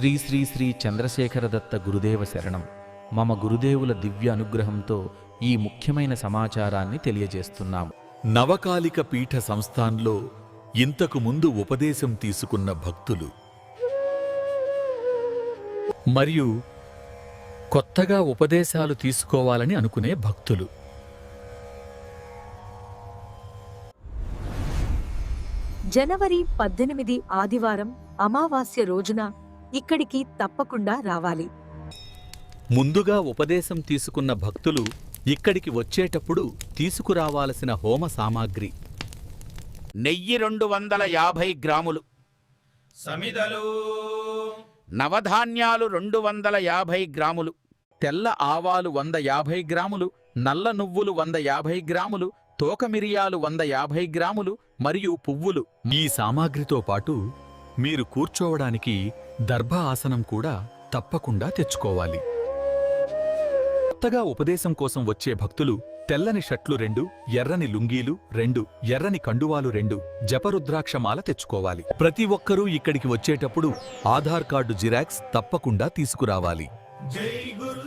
శ్రీ శ్రీ శ్రీ చంద్రశేఖరదత్త గురుదేవ శరణం. మమ గురుదేవుల దివ్య అనుగ్రహంతో ఈ ముఖ్యమైన సమాచారాన్ని తెలియజేస్తున్నాము. నవకాలిక పీఠ సంస్థాన్లో ఇంతకు ముందు ఉపదేశం తీసుకున్న భక్తులు మరియు కొత్తగా ఉపదేశాలు తీసుకోవాలని అనుకునే భక్తులు. జనవరి పద్దెనిమిది ఆదివారం అమావాస్య రోజున ఇక్కడికి తప్పకుండా రావాలి. ముందుగా ఉపదేశం తీసుకున్న భక్తులు ఇక్కడికి వచ్చేటప్పుడు తీసుకురావాల్సిన హోమ సామాగ్రి. నెయ్యి రెండు వందల యాభై గ్రాములు. సమిదలు. నవధాన్యాలు రెండు వందల యాభై గ్రాములు. తెల్ల ఆవాలు వంద యాభై గ్రాములు నల్ల నువ్వులు వంద యాభై గ్రాములు తోక మిరియాలు వంద యాభై గ్రాములు మరియు పువ్వులు. ఈ సామాగ్రితో పాటు మీరు కూర్చోవడానికి దర్భ ఆసనం కూడా తప్పకుండా తెచ్చుకోవాలి. కొత్తగా ఉపదేశం కోసం వచ్చే భక్తులు తెల్లని షట్లు రెండు ఎర్రని లుంగీలు రెండు ఎర్రని కండువాలు రెండు జపరుద్రాక్షమాల తెచ్చుకోవాలి. ప్రతి ఒక్కరూ ఇక్కడికి వచ్చేటప్పుడు ఆధార్ కార్డు జిరాక్స్ తప్పకుండా తీసుకురావాలి. జై గురు